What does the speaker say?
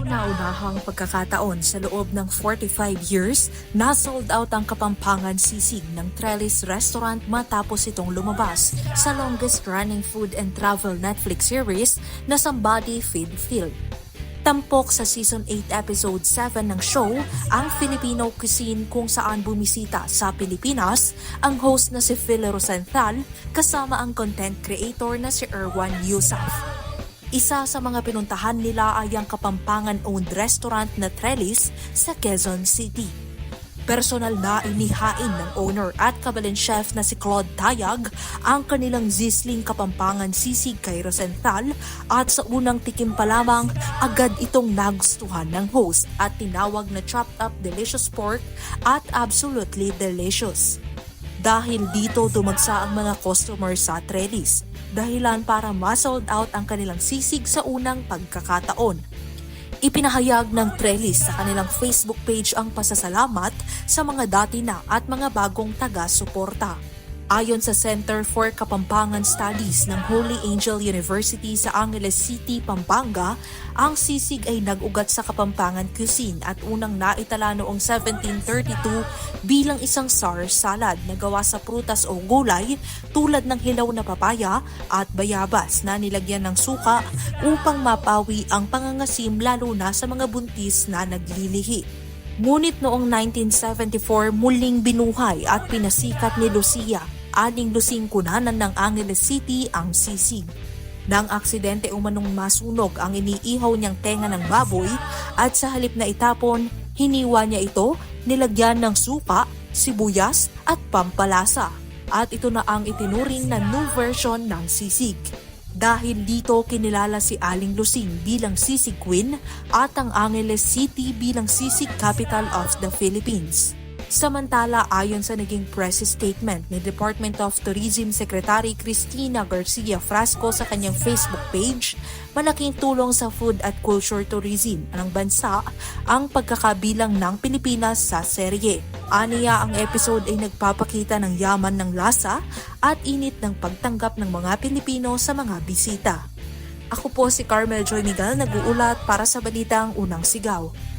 kauna-unahang pagkakataon sa loob ng 45 years, na-sold out ang Kapampangan sisig ng Trellis Restaurant matapos itong lumabas sa longest-running food and travel Netflix series na Somebody Feed Phil. Tampok sa Season 8 Episode 7 ng show ang Filipino cuisine kung saan bumisita sa Pilipinas ang host na si Phil Rosenthal kasama ang content creator na si Erwan Yusuf. Isa sa mga pinuntahan nila ay ang Kapampangan-owned restaurant na Trellis sa Quezon City. Personal na inihain ng owner at kabalin chef na si Claude Tayag ang kanilang zisling Kapampangan sisig kay Rosenthal at sa unang tikim pa lamang agad itong nagustuhan ng host at tinawag na chopped up delicious pork at absolutely delicious. Dahil dito dumagsa ang mga customer sa Trellis, dahilan para ma-sold out ang kanilang sisig sa unang pagkakataon. Ipinahayag ng Trellis sa kanilang Facebook page ang pasasalamat sa mga dati na at mga bagong taga-suporta. Ayon sa Center for Kapampangan Studies ng Holy Angel University sa Angeles City, Pampanga, ang sisig ay nag-ugat sa Kapampangan cuisine at unang naitala noong 1732 bilang isang sar salad na gawa sa prutas o gulay tulad ng hilaw na papaya at bayabas na nilagyan ng suka upang mapawi ang pangangasim lalo na sa mga buntis na naglilihi. Ngunit noong 1974 muling binuhay at pinasikat ni Lucia aning lusing ng Angeles City ang sisig. Nang aksidente umanong masunog ang iniihaw niyang tenga ng baboy at sa halip na itapon, hiniwa niya ito, nilagyan ng suka, sibuyas at pampalasa. At ito na ang itinuring na new version ng sisig. Dahil dito kinilala si Aling Lusing bilang sisig queen at ang Angeles City bilang sisig capital of the Philippines. Samantala, ayon sa naging press statement ni Department of Tourism Secretary Cristina Garcia Frasco sa kanyang Facebook page, malaking tulong sa food at culture tourism ng bansa ang pagkakabilang ng Pilipinas sa serye. Aniya ang episode ay nagpapakita ng yaman ng lasa at init ng pagtanggap ng mga Pilipino sa mga bisita. Ako po si Carmel Joy Miguel nag-uulat para sa Balitang Unang Sigaw.